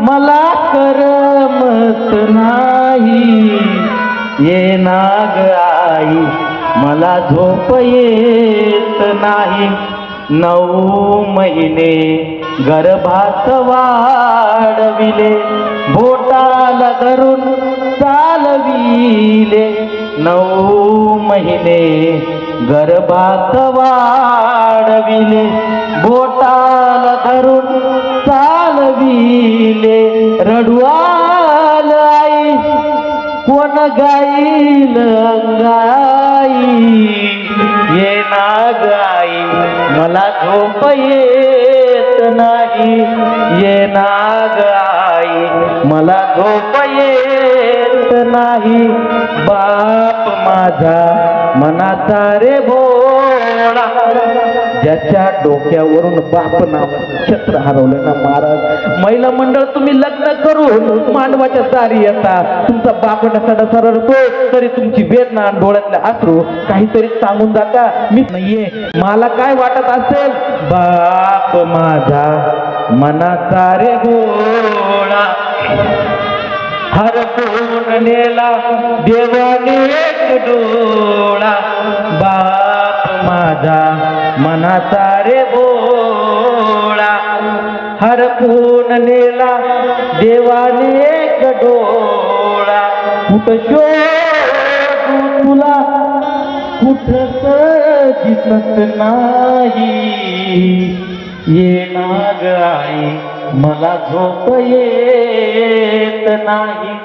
मला करमत नाही. ये नाग आई मला झोप येत नाही. नऊ महिने गर्भात वाढविले बोटाला धरून चालविले. नऊ महिने गर्भात वाढविले बोटाला धरून कोण गाईल गाई ये ना गाई मला झोप येत नाही. ये ना गाई मला झोप येत नाही. बाप माझा मनाचा रे भोळा ज्याच्या डोक्यावरून बाप नाव छत्र हरवलं ना महाराज. महिला मंडळ तुम्ही लग्न करून मांडवाच्या दारी येता. तुमचा बाप नसाडा सरळतो तरी तुमची वेदना आणि डोळ्यातले काहीतरी सांगून जाता. मी नाहीये. मला काय वाटत असेल? बाप माझा मनाचा रे गोळा. हरपून नेला देवाने एक डोळा. मनाचा रे बोळा हरपून नेला देवाने एक डोळा. कुठ शोधू तुला कुठच दिसत नाही. ये नाग आई मला झोप येत नाही.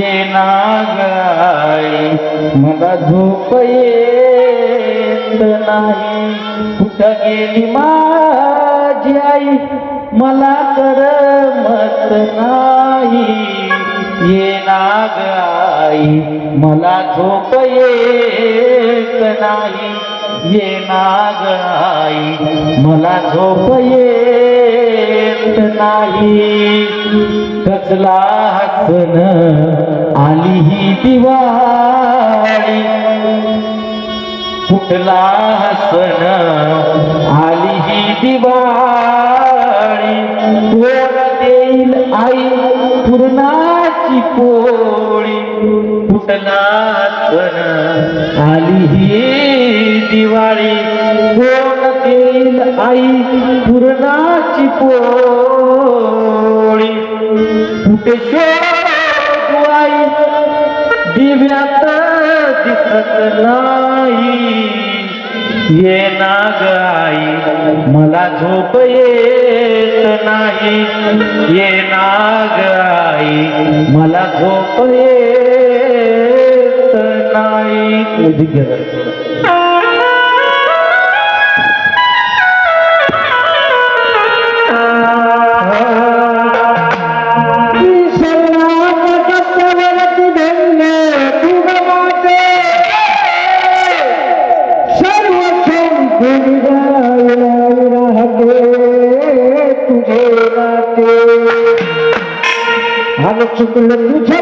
ये नाग आई मला झोप येत नाही कुठं गेली माझी आई मला करमत नाही. ये नाग आई मला झोप येत नाही. ये नाग आई. मला झोप येत नाही कसला हसन आली ही दिवा. फुटला हसन आली ही दिवाळी. कोण देईल आई पूर्णाची पोळी. फुटला सण आली ही दिवाळी. कोण देईल आई पूर्णाची पोळी? फुटे शो आई दिव्यात दिसत नाही. ये नाग आई मला झोप येत नाही. ये नाग आई मला झोप येत नाही. ভালো চুকুলে বুঝে